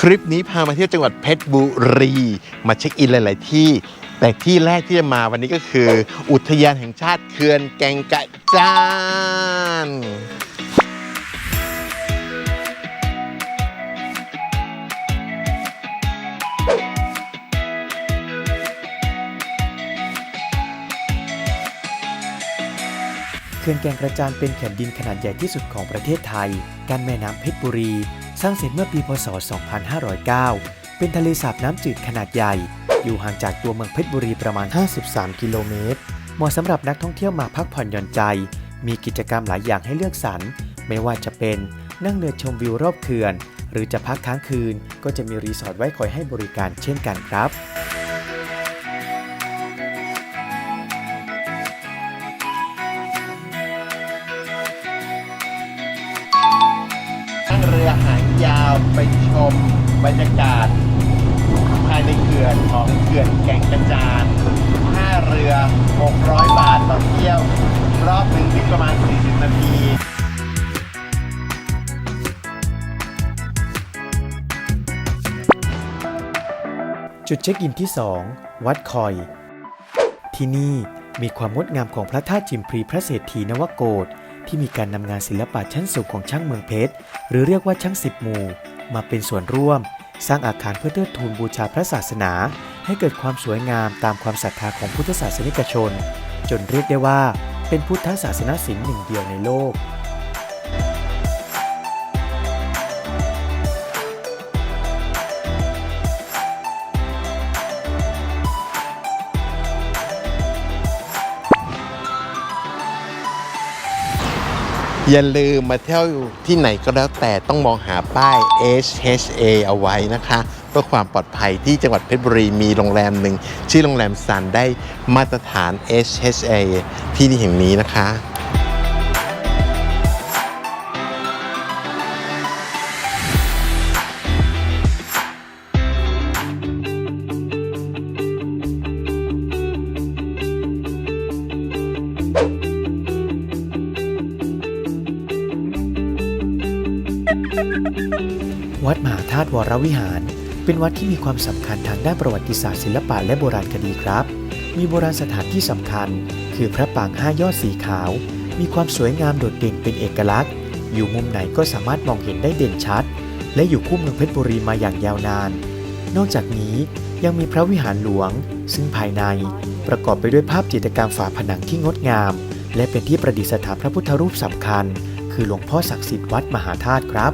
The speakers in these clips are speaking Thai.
คลิปนี้พามาเที่ยวจังหวัดเพชรบุรี มาเช็คอินหลาย ๆ ที่ แต่ที่แรกที่จะมาวันนี้ก็คือ อุทยานแห่งชาติเขื่อนแก่งกระจาน ขื่อนแก่งกระจานเป็นแผ่นดินขนาดใหญ่ที่สุดของประเทศไทย กั้นแม่น้ำเพชรบุรี สร้างเสร็จเมื่อปีพศ 2509 เป็นทะเลสาบน้ำจืดขนาดใหญ่ อยู่ห่างจากตัวเมืองเพชรบุรีประมาณ 53 กิโลเมตร เหมาะสำหรับนักท่องเที่ยวมาพักผ่อนหย่อนใจ มีกิจกรรมหลายอย่างให้เลือกสรร ไม่ว่าจะเป็นนั่งเรือชมวิวรอบเขื่อน หรือจะพักค้างคืน ก็จะมีรีสอร์ทไว้คอยให้บริการเช่นกันครับ รือหางยาวไปชมบรรยากาศ ภายในเขื่อนของเขื่อนแก่งกระจานค่าเรือ 600 บาทต่อเที่ยว รอบหนึ่งที่ประมาณ 40 นาทีจุดเช็คอินที่ 2 วัดคอย ที่นี่มีความงดงามของพระธาตุจิมพรีพระเศรษฐีนวโกศ ที่มีการนำงานศิลปะชั้นสูงของช่างเมืองเพชร หรือเรียกว่าช่างสิบหมู่ มาเป็นส่วนร่วม สร้างอาคารเพื่อเทิดทูนบูชาพระศาสนา ให้เกิดความสวยงามตามความศรัทธาของพุทธศาสนิกชน จนเรียกได้ว่า เป็นพุทธศาสนศิลป์หนึ่งเดียวในโลก อย่าลืมมาเที่ยวที่ไหนก็แล้วแต่ต้องมองหาป้าย HHA เอาไว้นะคะ เพื่อความปลอดภัยที่จังหวัดเพชรบุรีมีโรงแรมหนึ่งชื่อโรงแรมซันได้มาตรฐาน HHA ที่นี่แห่งนี้นะคะ วัดมหาธาตุวรวิหาร เป็นวัดที่มีความสำคัญทางด้านประวัติศาสตร์ศิลปะและโบราณคดีครับ มีโบราณสถานที่สำคัญ คือพระปางห้ายอดสีขาว มีความสวยงามโดดเด่นเป็นเอกลักษณ์ อยู่มุมไหนก็สามารถมองเห็นได้เด่นชัด และอยู่คู่เมืองเพชรบุรีมาอย่างยาวนาน นอกจากนี้ยังมีพระวิหารหลวง ซึ่งภายในประกอบไปด้วยภาพจิตรกรรมฝาผนังที่งดงาม และเป็นที่ประดิษฐานพระพุทธรูปสำคัญ คือหลวงพ่อศักดิ์สิทธิ์วัดมหาธาตุครับ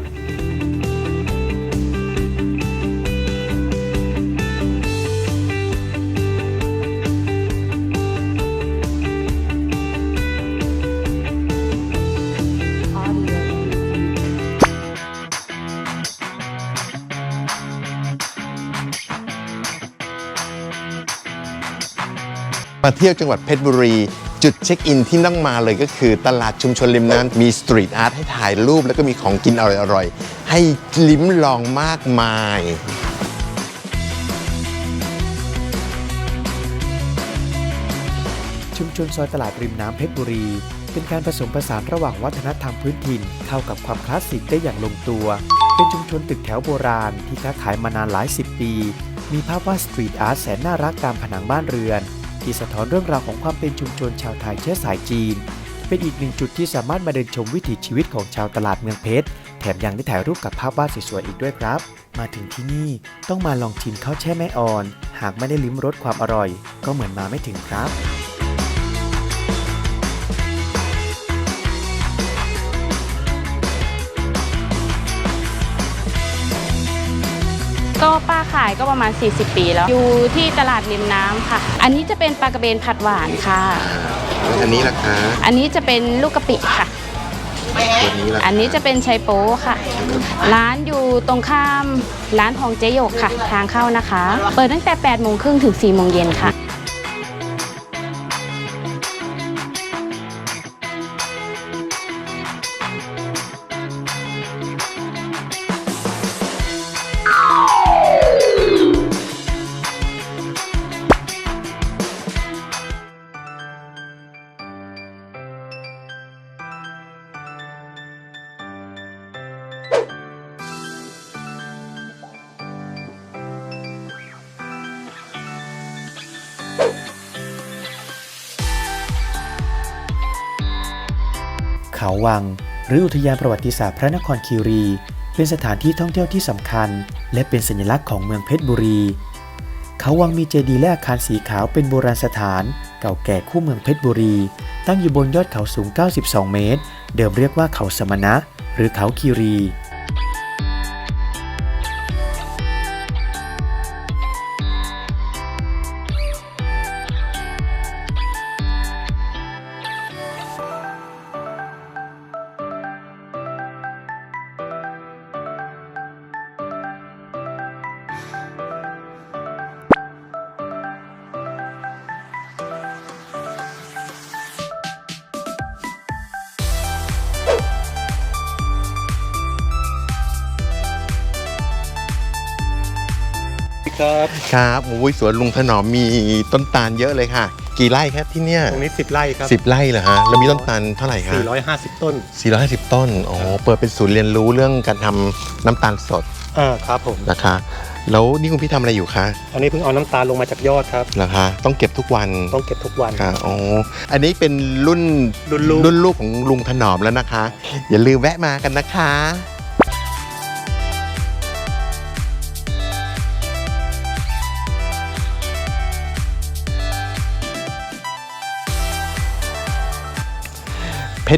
มาเที่ยวจังหวัดเพชรบุรี จุดเช็คอินที่ต้องมาเลยก็คือ ตลาดชุมชนริมน้ำมีสตรีทอาร์ตให้ถ่ายรูป แล้วก็มีของกินอร่อยๆ ให้ลิ้มลองมากมาย ชุมชนซอยตลาดริมน้ำเพชรบุรี เป็นการผสมผสานระหว่างวัฒนธรรมพื้นถิ่นเข้ากับความคลาสสิกได้อย่างลงตัว เป็นชุมชนตึกแถวโบราณที่ค้าขายมานานหลายสิบปี มีภาพวาดสตรีทอาร์ตแสนน่ารักตามผนังบ้านเรือน ที่สะท้อนเรื่องราวของความเป็นชุมชนชาวไทยเชื้อสายจีน เป็นอีกหนึ่งจุดที่สามารถมาเดินชมวิถีชีวิตของชาวตลาดเมืองเพชร แถมยังได้ถ่ายรูปกับภาพวาดสวยๆอีกด้วยครับ มาถึงที่นี่ต้องมาลองชิมข้าวแช่แม่อ่อน หากไม่ได้ลิ้มรสความอร่อย ก็เหมือนมาไม่ถึงครับ ก็ป้าขายก็ประมาณ 40 ปีแล้ว อยู่ที่ตลาดริมน้ำค่ะ อันนี้จะเป็นปลากระเบนผัดหวานค่ะอันนี้ราคาอันนี้จะเป็นลูกกะปิค่ะ ตัวนี้ราอัคานนี้จะเป็นไชโป๊ค่ะ ร้านอยู่ตรงข้ามร้านทองเจโยกค่ะ ทางเข้านะคะ เปิดตั้งแต่8โมงครึ่งถึง4โมงเย็นค่ะ เขาวัง หรืออุทยานประวัติศาสตร์พระนครคีรี เป็นสถานที่ท่องเที่ยวที่สำคัญ และเป็นสัญลักษณ์ของเมืองเพชรบุรี เขาวังมีเจดีย์และอาคารสีขาวเป็นโบราณสถานเก่าแก่คู่เมืองเพชรบุรี ตั้งอยู่บนยอดเขาสูง 92 เมตร เดิมเรียกว่าเขาสมณะ หรือเขาคีรี ครับครับโอ้ยสวนลุงถนอมมีต้นตาลเยอะเลยค่ะ กี่ไร่ครับที่เนี่ยตรงนี้ 10 ไร่ครับสิบไร่เหรอฮะแล้วมีต้นตาลเท่าไหร่ครับ450ต้น450 ต้นอ๋อเปิดเป็นศูนย์เรียนรู้เรื่องการทำน้ำตาลสดอ่าครับผม นะคะ แล้วนี่คุณพี่ทำอะไรอยู่คะอันนี้เพิ่งเอาน้ำตาลลงมาจากยอดครับ เหรอคะต้องเก็บทุกวันต้องเก็บทุกวัน ค่ะอ๋ออันนี้เป็นรุ่นรุ่นลูก รุ่นลูกของลุงถนอมแล้วนะคะ อย่าลืมแวะมากันนะคะ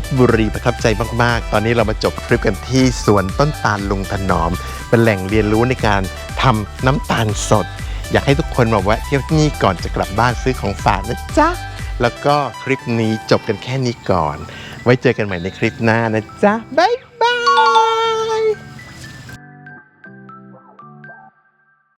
ชรบุรีประทับใจมาก ๆ ตอนนี้เรามาจบทริปกันที่สวนต้นตาลลุงถนอม เป็นแหล่งเรียนรู้ในการทำน้ำตาลสด อยากให้ทุกคนมาแวะเที่ยวที่นี่ก่อนจะกลับบ้านซื้อของฝากนะจ๊ะ แล้วก็คลิปนี้จบกันแค่นี้ก่อน ไว้เจอกันใหม่ในคลิปหน้านะจ๊ะ บ๊าย